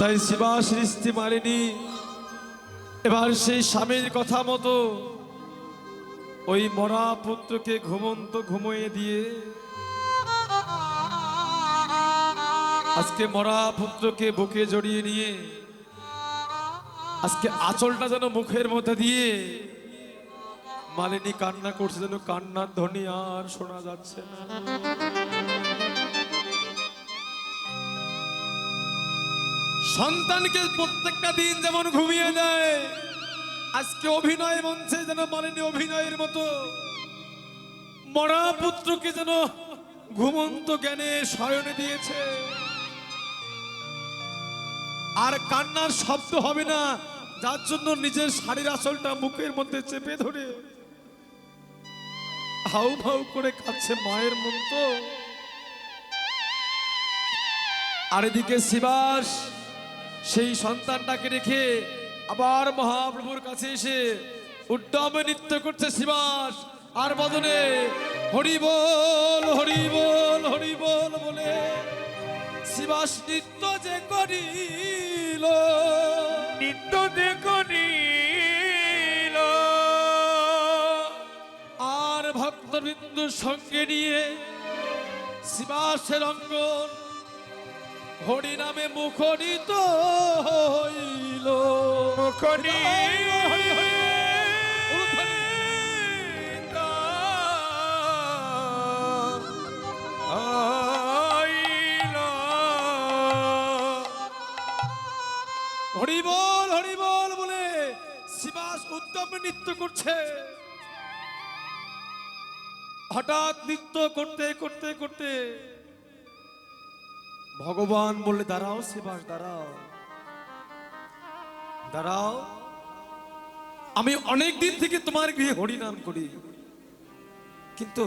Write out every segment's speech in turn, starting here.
তাই শিবা সৃষ্টি মারেনি। এবার সেই স্বামীর কথা মতো ওই মরা পুত্রকে ঘুমন্ত ঘুমিয়ে দিয়ে আজকে মরা পুত্রকে বুকে জড়িয়ে নিয়ে আজকে আঁচলটা যেন মুখের মধ্যে দিয়ে মালিনী কান্না করছে, যেন কান্নার ধ্বনি আর শোনা যাচ্ছে না। সন্তানকে প্রত্যেকটা দিন যেমন ঘুমিয়ে দেয়, আজকে অভিনয় মঞ্চে যেন মালিনী অভিনয়ের মতো, মরা পুত্রকে যেন ঘুমন্ত জ্ঞানে শয়নে দিয়েছে। আর কান্নার শব্দ হবে না, যার জন্য নিজের শাড়ির আঁচলটা মুখের মধ্যে চেপে ধরে হাউ ভাউ করে কাচ্ছে মায়ের মন তো। আর এদিকে শিবাস সেই সন্তানটাকে রেখে আবার মহাপ্রভুর কাছে এসে উদ্যমে নৃত্য করছে শিবাস আর বদনে হরি বল হরি বল হরি বল বলে শিবাস নৃত্য যে করিল। নিত্য দেখনিল আর ভক্তবৃন্দু সঙ্গে নিয়ে শিবাসের অঙ্গন হরি নামে মুখরিত হইল। মুখনি হরি হরি উলুধ্বনি। হরি বল হরি বল বলে শিবাস উদ্যমে নৃত্য করছে। হঠাৎ নৃত্য করতে করতে করতে ভগবান বললে, দাঁড়াও শিবাস দাঁড়াও। দাঁড়াও। আমি অনেক দিন থেকে তোমার গৃহে হরিনাম করি। কিন্তু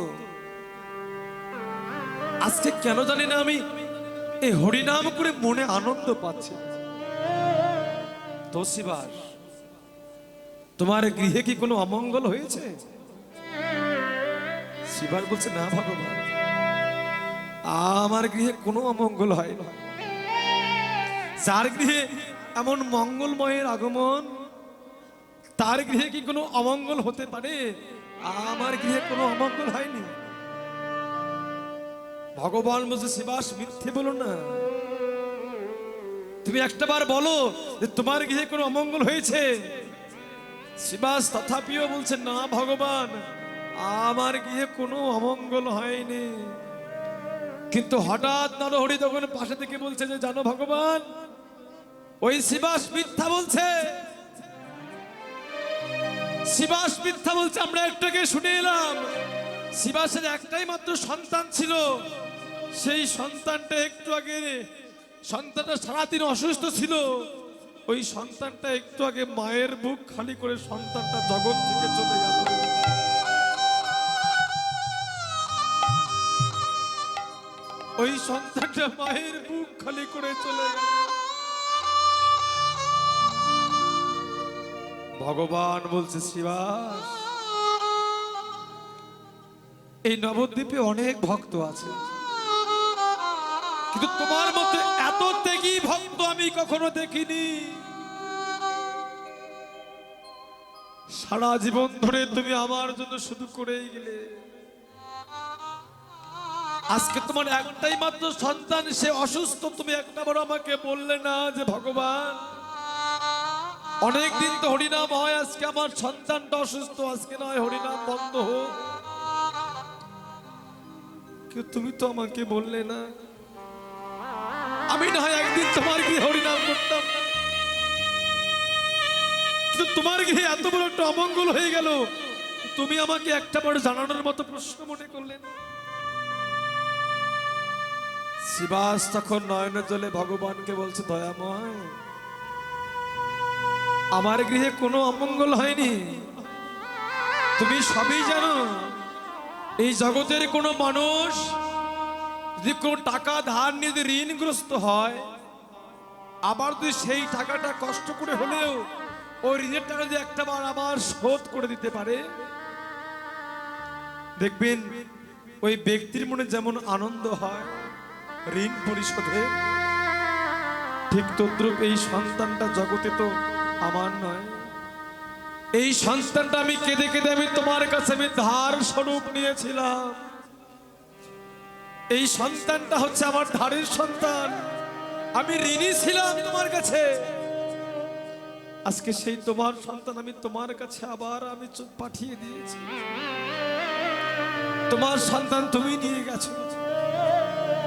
আজকে কেন জানি না আমি এই হরিনাম করে মনে আনন্দ পাচ্ছি। তো শিবাস তোমার গৃহে কি কোনো অমঙ্গল হয়েছে? শিবাস বলছে, না ভগবান। আমার গৃহে কোনো অমঙ্গল হয় না। যার গৃহে এমন মঙ্গলময়ের আগমন, তার গৃহে কি কোনো অমঙ্গল হতে পারে? আমার গৃহে কোনো অমঙ্গল হয়নি। ভগবান বলছে, শিবাস, মিথ্যে বলো না। তুমি একটা বার বলো যে তোমার গৃহে কোনো অমঙ্গল হয়েছে? শিবাস তথাপিও বলছে, না, ভগবান, আমার গৃহে কোনো অমঙ্গল হয়নি। কিন্তু হঠাৎ নরহরি তখন পাশে থেকে বলছে যে, জানো ভগবান, ওই শিবাস মিথ্যা বলছে। শিবাস মিথ্যা বলছে, আমরা একটাকে শুনে এলাম। শিবাসের একটাই মাত্র সন্তান ছিল। সেই সন্তানটা একটু আগে, সন্তানটা সারাদিন অসুস্থ ছিল। ওই সন্তানটা একটু আগে মায়ের বুক খালি করে সন্তানটা জগৎ থেকে চলে গেল। ওই সন্তানটা মায়ের বুক খালি করে চলে গেল। ভগবান বলছে, শিবাস, এই নবদ্বীপে অনেক ভক্ত আছে। কিন্তু তোমার মতো এত ত্যাগী ভক্ত আমি কখনো দেখিনি। সারা জীবন ধরে তুমি আমার জন্য শুধু করেই গেলে। আজকে তোমার একটাই মাত্র সন্তান, সে অসুস্থ। তুমি একটা বড় আমাকে বললে না যে, ভগবান অনেক দিন তো হরিনাম হয়, আজকে আমার সন্তানটা অসুস্থ, আজকে নয় হরিনাম বন্ধ হোক। তুমি তো আমাকে বললে না। আমি না হয় একদিন তোমার গৃহে হরিনাম করতাম। তোমার গৃহে এত বড় একটা অমঙ্গল হয়ে গেল। তুমি আমাকে একটা বড় জানানোর মতো প্রশ্ন মনে করলে না। শিবাস তখন নয়নের জলে ভগবানকে বলছে, দয়াময়, আমার গৃহে কোনো অমঙ্গল হয়নি। তুমি সবই জানো, এই জগতের কোনো মানুষ যদি কোনো টাকা, ধার নিয়ে যদি ঋণগ্রস্ত হয়, আবার যদি সেই টাকাটা কষ্ট করে হলেও ওই ঋণের টাকা যদি একটা বার আবার শোধ করে দিতে পারে, দেখবেন ওই ব্যক্তির মনে যেমন আনন্দ হয় ঋণ পরিশোধে। ঠিক তদ্রুপ এই সন্তানটা জগতে তো আমার নয়। এই সন্তানটা আমি কেঁদে কেঁদে আমি তোমার কাছে আমি ধার স্বরূপ নিয়েছিলাম। এই সন্তানটা হচ্ছে আমার ধারের সন্তান। আমি ঋণী ছিলাম তোমার কাছে। আজকে সেই তোমার সন্তান আমি তোমার কাছে আবার আমি পাঠিয়ে দিয়েছি। তোমার সন্তান তুমি নিয়ে গেছো।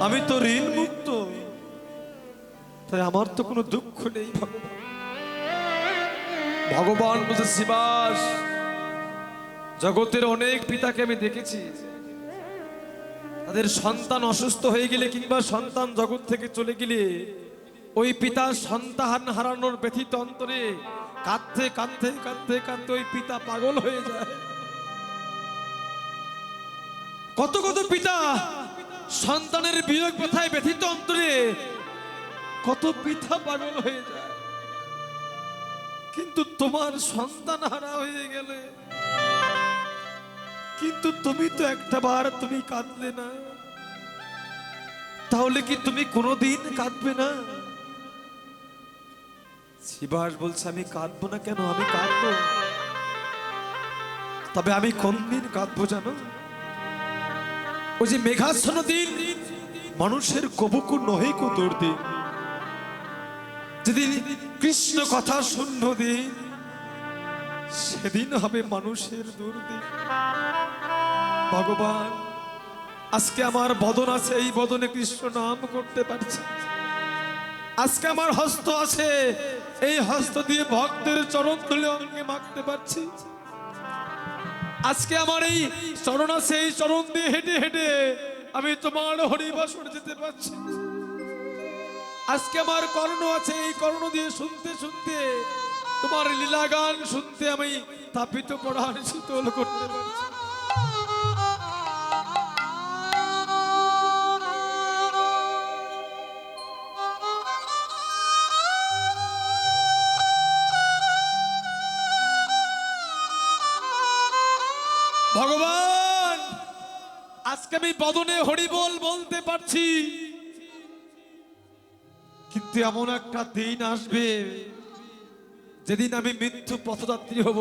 আমি তো ঋণ মুক্ত তাই আমার তো কোনো দুঃখ নেই, ভগবান। বলছে শিবাস, জগতের অনেক পিতাকে আমি দেখেছি। তাদের সন্তান অসুস্থ হয়ে গেলে কিংবা সন্তান জগৎ থেকে চলে গেলে, ওই পিতা সন্তান হারানোর ব্যথিত অন্তরে কাঁদতে কাঁদতে কাঁদতে কাঁদতে ওই পিতা পাগল হয়ে যায়। কত কত পিতা সন্তানের বিয়োগ ব্যথায় ব্যথিত অন্তরে কত পিতা পাগল হয়ে যায়। কিন্তু তোমার সন্তান হারা হয়ে গেলে, কিন্তু তুমি তো একটা বার তুমি কাঁদলে না। তাহলে কি তুমি কোনোদিন কাঁদবে না? শিবাস বলছে, আমি কাঁদবো না কেন? আমি কাঁদবো। তবে আমি কোন দিন কাঁদবো জানো? ওই যে মেঘাচ্ছন্ন দিন, মানুষের কবুকু নহে কো তোর দিন। যেদিন কৃষ্ণ কথা শূন্য দিন, সেদিন হবে মানুষের দুর্দিন ভগবান, আজকে আমার বদন আছে, এই বদনে কৃষ্ণ নাম করতে পারছি। আজকে আমার হস্ত আছে, এই হস্ত দিয়ে ভক্তের চরণ তুলে অঙ্গে মাখতে পারছি। আজকে আমার এই চরণ এই চরণ দিয়ে হেঁটে হেঁটে আমি তোমার হরিবাসন যেতে পারছি। আজকে আমার কর্ণ আছে, এই কর্ণ দিয়ে শুনতে শুনতে তোমার লীলা গান শুনতে আমি তাপিত করা শীতল করতে পারছি। আজকে আমি বদনে হরিবল বলতে পারছি। কিন্তু এমন একটা দিন আসবে, যেদিন আমি মৃত্যু পথযাত্রী হব।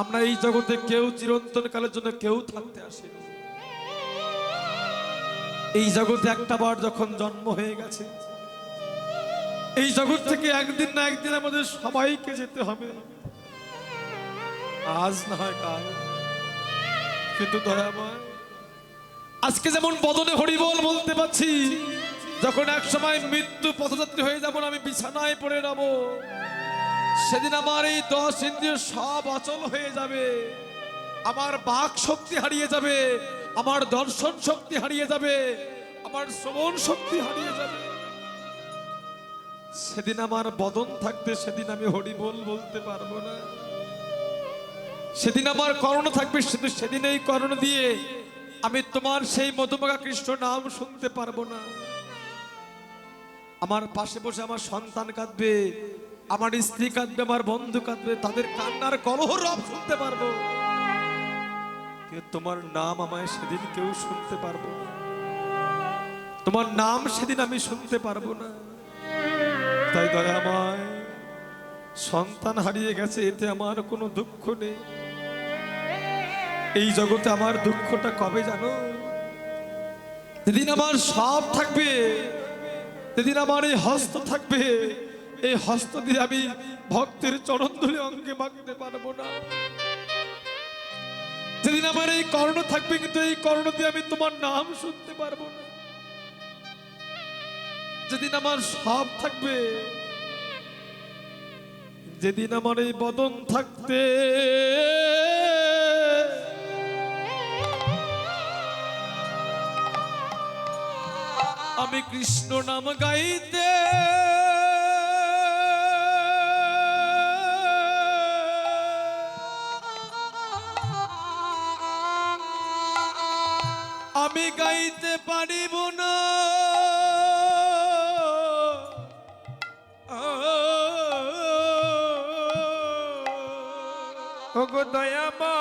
আমরা এই জগতে কেউ চিরন্তন কালের জন্য কেউ থাকতে আসেনি এই জগতে একটা বার যখন জন্ম হয়ে গেছে, এই জগৎ থেকে একদিন না একদিন আমাদের সবাইকে যেতে হবে। আজ না হয় কাল। কিন্তু দয়াময়। আজকে যেমন বদনে হরিবল বলতে পারছি, যখন এক সময় মৃত্যু পথযাত্রী হয়ে যাব আমি বিছানায় পড়ে রব। সেদিন আমার এই দশ ইন্দ্রিয় সব অচল হয়ে যাবে। আমার বাক শক্তি হারিয়ে যাবে, আমার দর্শন শক্তি হারিয়ে যাবে, আমার শ্রবণ শক্তি হারিয়ে যাবে। সেদিন আমার বদন থাকতে সেদিন আমি হরিবল বলতে পারব না। সেদিন আমার করণ থাকবে, শুধু সেদিন এই করণ দিয়ে আমি তোমার সেই মধুমাখা কৃষ্ণ নাম শুনতে পারব না। আমার পাশে বসে আমার সন্তান কাঁদবে, আমার স্ত্রী কাঁদবে, আমার বন্ধু কাঁদবে, তাদের কান্নার কলহ রব শুনতে পারব। তোমার নাম আমায় সেদিন কেউ শুনতে পারব না। তোমার নাম সেদিন আমি শুনতে পারব না। তাই দয়া আমায় সন্তান হারিয়ে গেছে, এতে আমার কোনো দুঃখ নেই। এই জগতে আমার দুঃখটা কবে জানো? যেদিন আমার সব থাকবে, যেদিন আমার এই হস্ত থাকবে, এই হস্ত দিয়ে আমি ভক্তের চরণ ধরে অঙ্গে মাখতে পারব না। যেদিন আমার এই কর্ণ থাকবে, কিন্তু এই কর্ণ দিয়ে আমি তোমার নাম শুনতে পারব না। যেদিন আমার সব থাকবে, যেদিন আমার এই বদন থাকতে আমি কৃষ্ণ নাম গাইতে। আমি গাইতে পারিব না। দয়ামা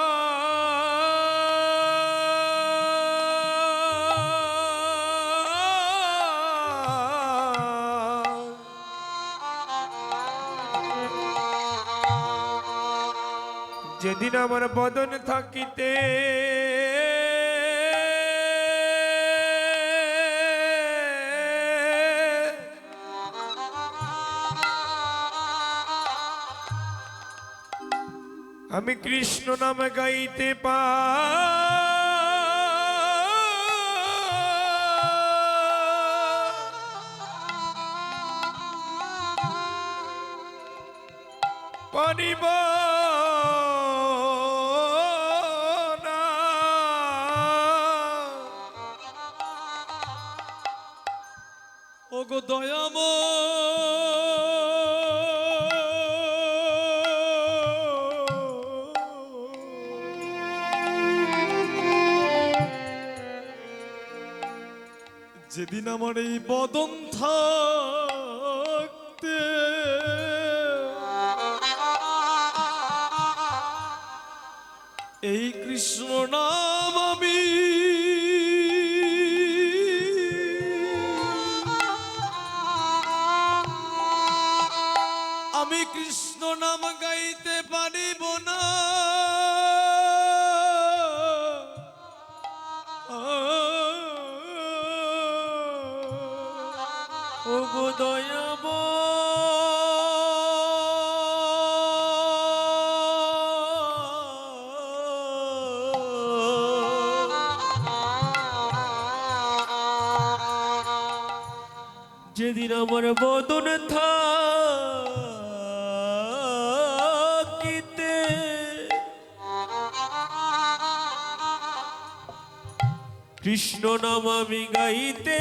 যেদিন আমার বদন থাকিতে। আমি কৃষ্ণ নাম গাইতে পা আমার এই বদন থাকতে। এই কৃষ্ণ নাম আমি আমার বদন থাকিতে। কৃষ্ণ নাম আমি গাইতে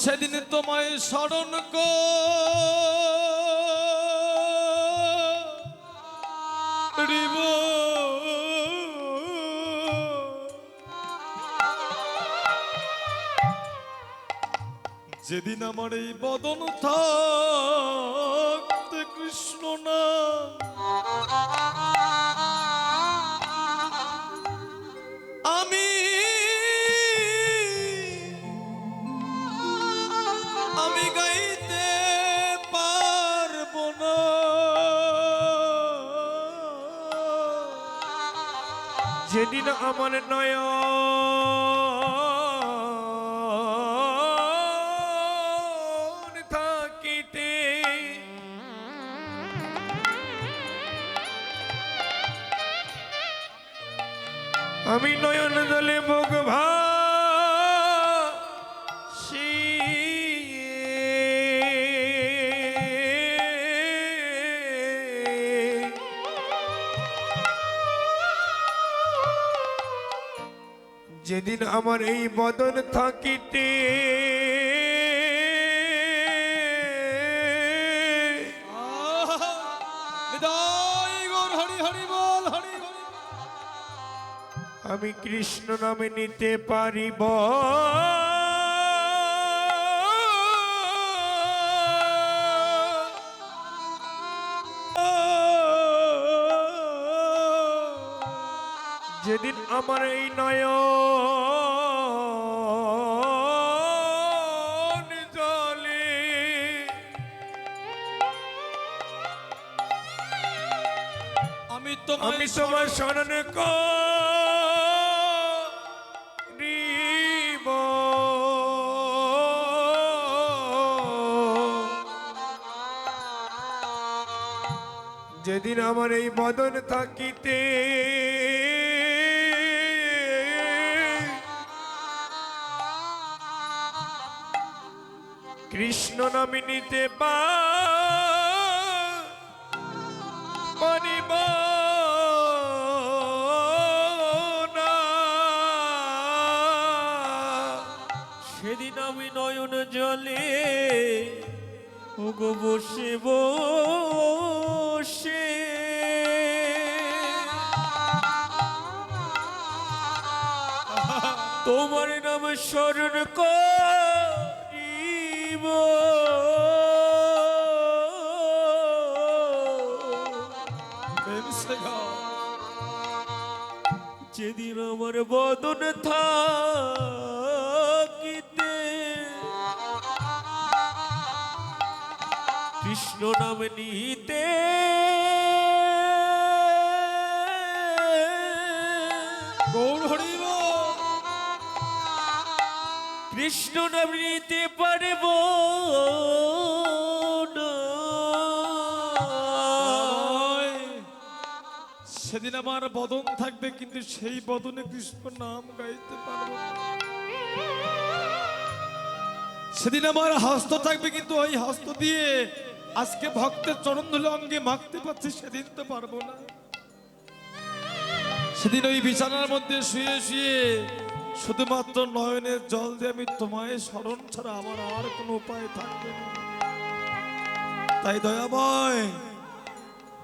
সেদিন তোমায় স্মরণ করিব যেদিন আমার এই বদন থাকতে যেদিন আমার আমার এই বদন থাকিতে। আমি কৃষ্ণ নামে নিতে পারিব যেদিন আমার এই নয়ন স্মরণ করিব যেদিন আমার এই বদন থাকিতে কৃষ্ণ নামে নিতে পা নয়ন জলে ওগো বসে বসে তোমার নাম স্মরণ করিব। যেদিন আমার বদন থাকিতে কৃষ্ণ নাম নিতে গৌর হরিব কৃষ্ণ নাম নিতে পারব। সেদিন আমার বদন থাকবে, কিন্তু সেই বদনে কৃষ্ণ নাম গাইতে পারব। সেদিন আমার হস্ত থাকবে, কিন্তু ওই হস্ত দিয়ে আজকে ভক্তের চরণ ধুলে অঙ্গে মাখতে পারছি, সেদিন তো পারব না। সেদিন ওই বিছানার মধ্যে শুয়ে শুয়ে শুধুমাত্র নয়নের জল দিয়ে আমি তোমায় স্মরণ ছাড়া আমার আর কোনো উপায় থাকবে না। তাই দয়াময়,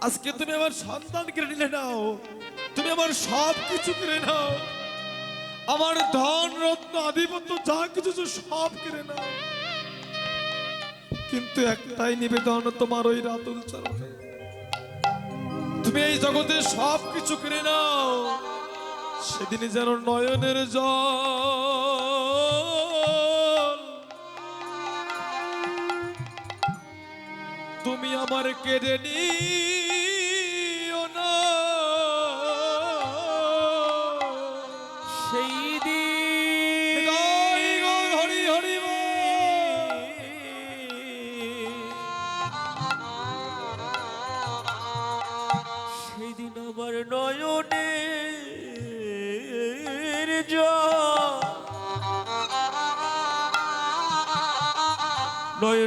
আজকে তুমি আমার সন্তান কেড়ে নিলে নাও। তুমি আমার সব কিছু কেড়ে নাও। আমার ধন রত্ন আধিপত্য, যা কিছু সব কেড়ে নাও। কিন্তু একটাই নিবেদন, তোমার ওই রাতুল চরণে। তুমি এই জগতে সব কিছু কিনে নাও, সেদিন যেন নয়নের জ তুমি আমার কেড়ে নিও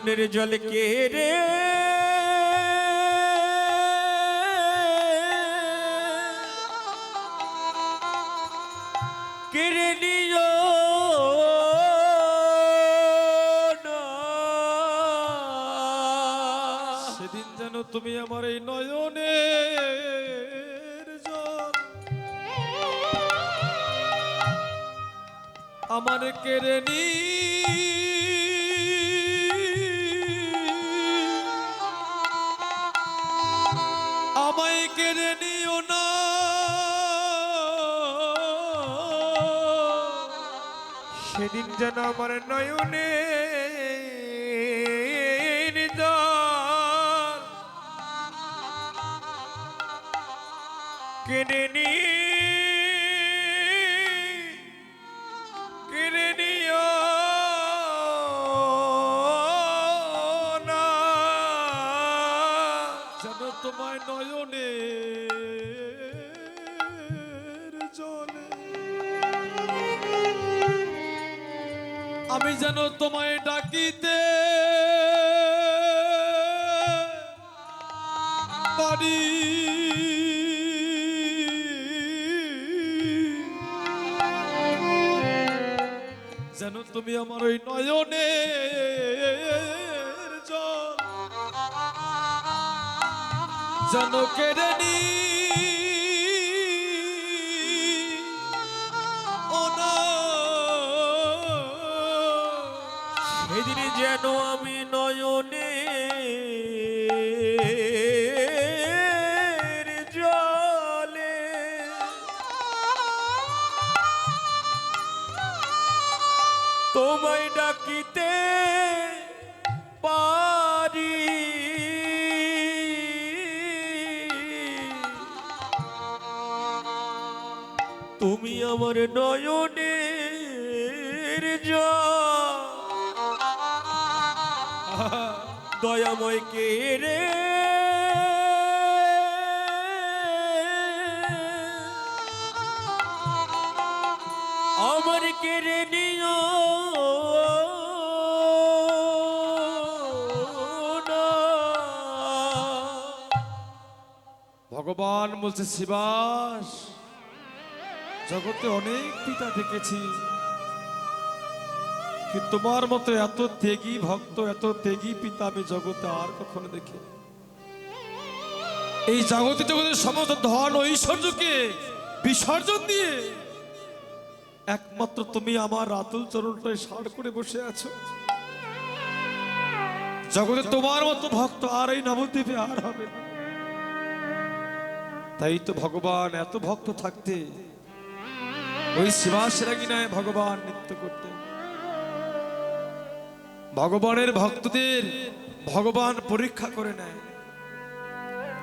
নয়নের জল কে রে? সেদিন যেন তুমি আমার এই নয়নের জল আমার কেড়ে নি সেদিন যেন আমার নয়নে কেনে কেড়ে নি আমি যেন তোমায় ডাকিতে পারি। যেন তুমি আমার ওই নয়নে জল যেন কেড়ে নি যেন আমি নয়নে জলে। পারি। তুমি আমার নয়নের জল। দয়াময় কে রে আমার নিও না। ভগবান বলছে শিবাস জগতে অনেক পিতা দেখেছি কি তোমার মতো এত তেগী ভক্ত, এত তেগী পিতা আমি জগতে আর কখনো দেখি এই জগতে জগতের সমস্ত ধন, ঐশ্বর্যকে বিসর্জন দিয়ে একমাত্র তুমি আমার রাতুল চরণটায় সার করে বসে আছো। জগতে তোমার মতো ভক্ত আর এই নবদ্বীপে আর হবে তাই তো ভগবান এত ভক্ত থাকতে ওই শিবাসেরাগিনায় ভগবান নৃত্য করতেন। ভগবানের ভক্তদের ভগবান পরীক্ষা করে নেয়।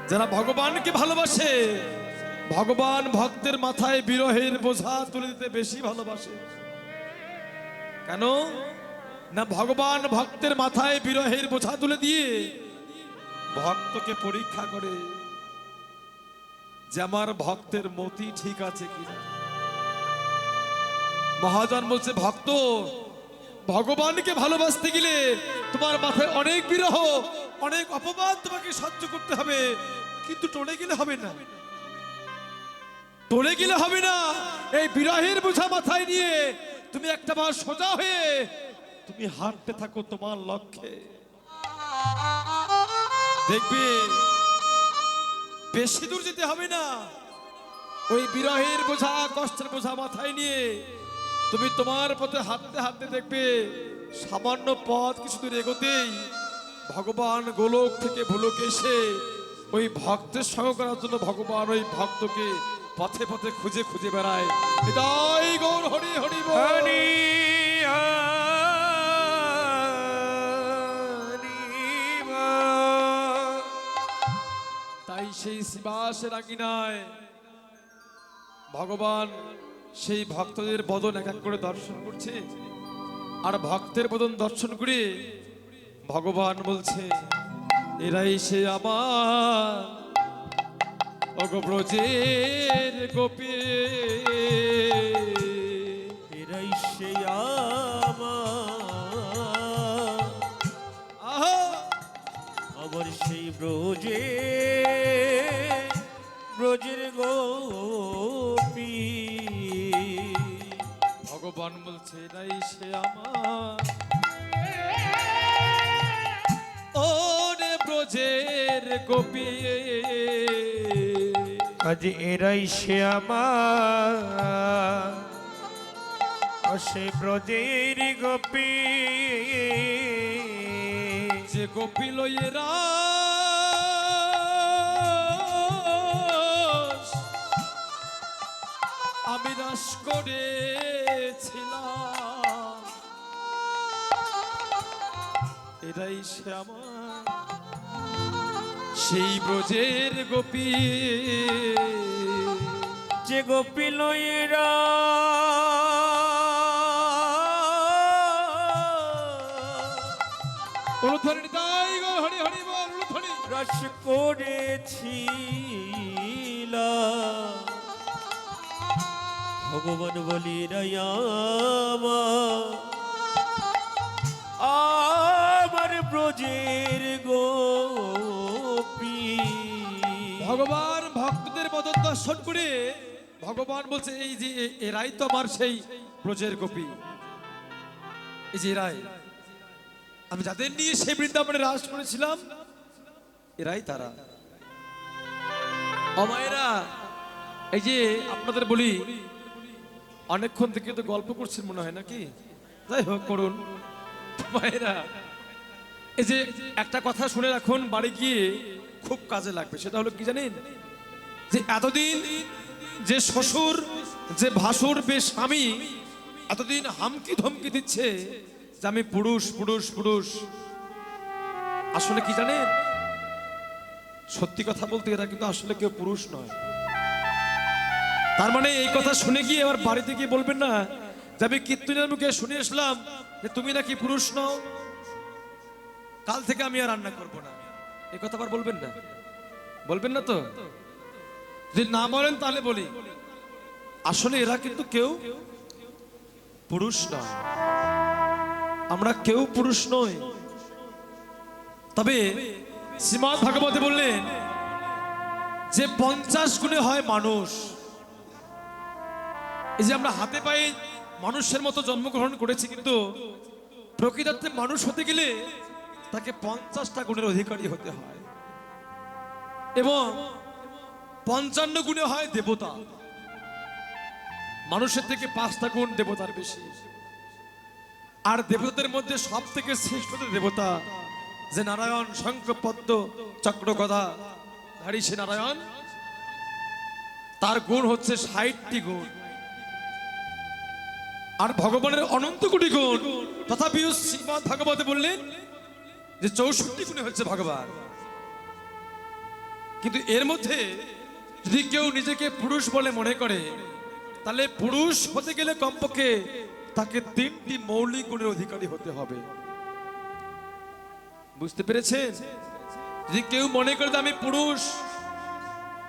যারা ভগবানকে ভালোবাসে, ভগবান ভক্তের মাথায় বিরহের বোঝা তুলে দিতে বেশি ভালোবাসে। কেন? না ভগবান ভক্তের মাথায় বিরহের বোঝা তুলে দিয়ে ভক্তকে পরীক্ষা করে যে আমার ভক্তের মতি ঠিক আছে কিনা। মহাজন বলছে, ভক্ত ভগবানকে ভালোবাসতে গেলে তোমার মাথায় অনেক বিরহ, অনেক অপমান তোমাকে সহ্য করতে হবে, কিন্তু টলে গেলে হবে না। টলে গেলে হবে না। এই বিরহের বোঝা মাথায় নিয়ে তুমি একটা বার সোজা হয়ে তুমি হাঁটতে থাকো তোমার লক্ষ্যে। দেখবে, বেশি দূর যেতে হবে না। ওই বিরহের বোঝা, কষ্টের বোঝা মাথায় নিয়ে তুমি তোমার পথে হাঁটতে হাঁটতে দেখবে সামান্য পথ কিছু দূর এগোতেই ভগবান গোলক থেকে ভুলক এসে ওই ভক্তের সঙ্গ করার জন্য ভগবান ওই ভক্তকে পথে পথে খুঁজে খুঁজে বেড়ায় গৌর হরি হরি বল। হরি তাই সেই শিবাসের আঙিনায় ভগবান সেই ভক্তদের বদন এক এক করে দর্শন করছে। আর ভক্তের বদন দর্শন করে ভগবান বলছে এরাই সে আমার অগব্রজের গোপী। এরাই আমার আহা! আমার সেই ব্রজে ব্রজের ভগবান বলছে সে আমার। ও রে ব্রজের গোপী আজ এরাই সে আমার। সে ব্রজের গোপী যে গোপী লইয়েরা আমি রাস করেছিলাম এরাই সে আমার সেই ব্রজের গোপী। যে গোপী লইরা উলুধ্বনি তাই গো হরি হরি বল উলুধ্বনি। রস করেছিল। ভগবান বলি রায়ামা ব্রজের গোপী। ভগবান ভক্তদের মদন দর্শন করে ভগবান বলছে, এই যে এরাই তো আমার সেই ব্রজের গোপী। এই যে এরাই আমি যাদের নিয়ে সেই বৃন্দাবনে রাস করেছিলাম এরাই তারা। অমায়েরা এই যে আপনাদের বলি, অনেকক্ষণ থেকে তো গল্প করছেন মনে হয় নাকি? যাই হোক, করুন। মায়েরা এই যে একটা কথা শুনে রাখুন, বাড়ি গিয়ে খুব কাজে লাগবে। সেটা হলো কি জানেন? যে এতদিন যে শ্বশুর, যে ভাসুর বে স্বামী এতদিন হামকি ধমকি দিচ্ছে যে আমি পুরুষ পুরুষ পুরুষ। আসলে কি জানেন? সত্যি কথা বলতে এরা কিন্তু আসলে কেউ পুরুষ নয়। তার মানে এই কথা শুনে গিয়ে এবার বাড়িতে গিয়ে বলবেন না যে আমি কীর্তনের মুখে শুনে আসলাম যে তুমি নাকি পুরুষ নও। কাল থেকে আমি আর রান্না করব না। এই কথা আবার বলবেন না? বলবেন না তো? যদি না বলেন তাহলে বলি। আসলে এরা কিন্তু কেউ পুরুষ নয়। আমরা কেউ পুরুষ নই। তবে শ্রীমৎ ভাগবতে বললেন, যে পঞ্চাশ গুণে হয় মানুষ, এই যে আমরা হাতে পায়ে মানুষের মতো জন্মগ্রহণ করেছি, কিন্তু প্রকৃতার্থে মানুষ হতে গেলে তাকে পঞ্চাশটা গুণের অধিকারী হতে হয়। এবং পঞ্চান্ন গুণে হয় দেবতা। মানুষের থেকে পাঁচটা গুণ দেবতার বেশি। আর দেবতাদের মধ্যে সব থেকে শ্রেষ্ঠ দেবতা যে নারায়ণ শঙ্খ পদ্ম চক্র গদা ধারী সে নারায়ণ। তার গুণ হচ্ছে ষাটটি গুণ। আর ভগবানের অনন্ত কোটি গুণ। তথাপিও শ্রীমদ ভাগবতে বললেন যে চৌষট্টি গুণে হচ্ছে ভগবান। কিন্তু এর মধ্যে যদি কেউ নিজেকে পুরুষ বলে মনে করে, তাহলে পুরুষ হতে গেলে কমপক্ষে তাকে তিনটি মৌলিক গুণের অধিকারী হতে হবে। বুঝতে পেরেছেন? যদি কেউ মনে করে আমি পুরুষ,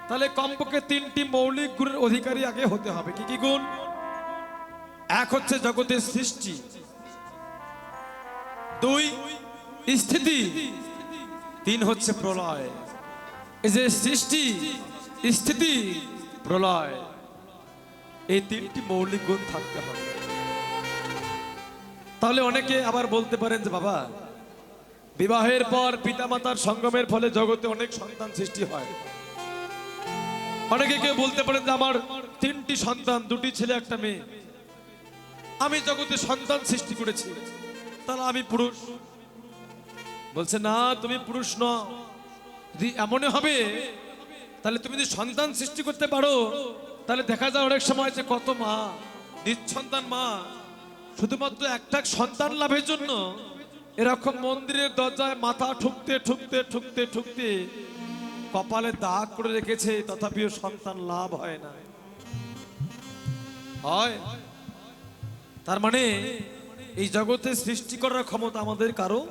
তাহলে কমপক্ষে তিনটি মৌলিক গুণের অধিকারী আগে হতে হবে। কি কি গুণ? এক হচ্ছে জগতের সৃষ্টি। দুই স্থিতি। তিন হচ্ছে প্রলয়। এই যে সৃষ্টি, স্থিতি, প্রলয়। এই তিনটি মৌলিক গুণ থাকতে হবে। তাহলে অনেকে আবার বলতে পারেন যে, বাবা, বিবাহের পর পিতামাতার সঙ্গমের ফলে জগতে অনেক সন্তান সৃষ্টি হয়। অনেকে কেউ বলতে পারেন যে, আমার তিনটি সন্তান, দুটি ছেলে, একটা মেয়ে। আমি জগতে সন্তান সৃষ্টি করেছি। তাহলে আমি পুরুষ। বলছে, না, তুমি পুরুষ ন যদি এমনই হবে, তাহলে তুমি যদি সন্তান সৃষ্টি করতে পারো, তাহলে দেখা যায় অনেক সময় যে কত মা, নিঃসন্তান মা, শুধুমাত্র একটা সন্তান লাভের জন্য এরকম মন্দিরের দরজায় মাথা ঠুকতে ঠুকতে ঠুকতে ঠুকতে কপালে দাগ করে রেখেছে, তথাপিও সন্তান লাভ হয় না। হয়? তার মানে এই জগতে সৃষ্টি করার ক্ষমতা আমাদের কারও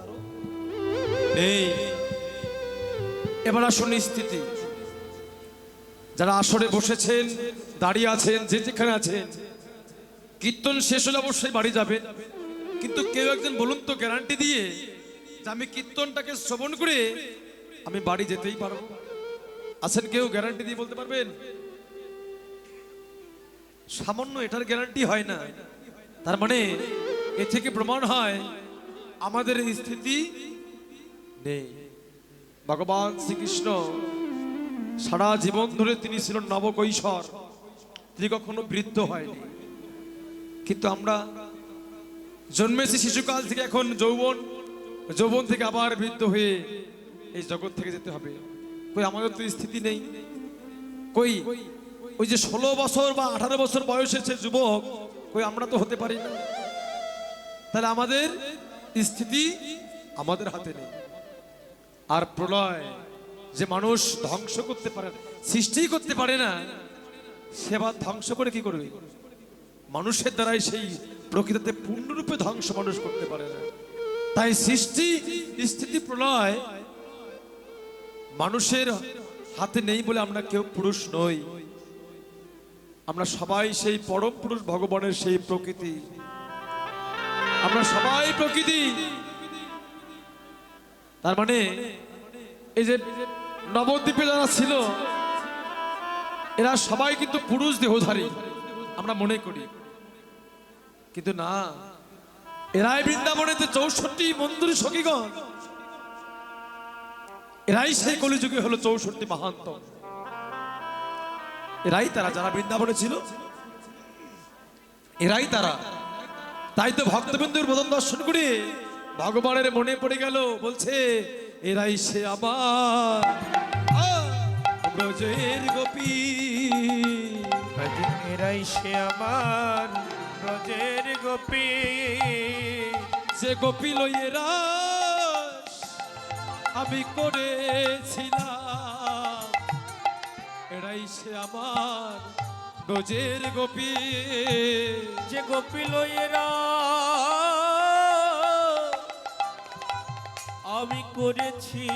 নেই এবার আসুন স্থিতি। যারা আসরে বসেছেন, দাঁড়িয়ে আছেন, যে যেখানে আছেন, কীর্তন শেষ হলে অবশ্যই বাড়ি যাবেন কিন্তু কেউ একজন বলুন তো গ্যারান্টি দিয়ে যে আমি কীর্তনটাকে শ্রবণ করে আমি বাড়ি যেতেই পারব। আছেন কেউ গ্যারান্টি দিয়ে বলতে পারবেন? সামান্য এটার গ্যারান্টি হয় না। তার মানে এ থেকে প্রমাণ হয়, আমাদের এই স্থিতি নেই। ভগবান শ্রীকৃষ্ণ সারা জীবন ধরে তিনি ছিলেন নবকৈশোর। তিনি কখনো বৃদ্ধ হয়নি। কিন্তু আমরা জন্মেছি শিশুকাল থেকে, এখন যৌবন যৌবন থেকে আবার বৃদ্ধ হয়ে এই জগৎ থেকে যেতে হবে। কই, আমাদের তো স্থিতি নেই। কই, ওই যে ষোলো বছর বা আঠারো বছর বয়সের যে যুবক, কই, আমরা তো হতে পারি না। তাহলে আমাদের স্থিতি আমাদের হাতে নেই। আর প্রলয় যে মানুষ ধ্বংস করতে পারে না, সৃষ্টিই করতে পারে না সেবা ধ্বংস করে কি করবে? মানুষের দ্বারাই সেই প্রকৃতিতে পূর্ণরূপে ধ্বংস মানুষ করতে পারে না। তাই সৃষ্টি স্থিতি প্রলয় মানুষের হাতে নেই বলে আমরা কেউ পুরুষ নই। আমরা সবাই সেই পরম পুরুষ ভগবানের সেই প্রকৃতি। আমরা সবাই প্রকৃতি। তার মানে এই যে নবদ্বীপে যারা ছিল, এরা সবাই কিন্তু পুরুষ দেহধারী, আমরা মনে করি। কিন্তু না, এরাই বৃন্দাবনেতে চৌষট্টি মন্দির সখীগণ। এরাই সেই কলিযুগে হলো চৌষট্টি মহান্ত। এরাই তারা যারা বৃন্দাবনে ছিল, এরাই তারা তাই তো ভক্তবিন্দুর বদন দর্শন করে ভগবানের মনে পড়ে গেল বলছে এরাই সে আমার। ব্রজের গোপী। এরাই সে আমার ব্রজের গোপী। যে গোপী লইয়েরা আমি করেছিলাম। এরাই সে আমার ব্রজের গোপী। যে গোপী লইয়েরা আমি করেছি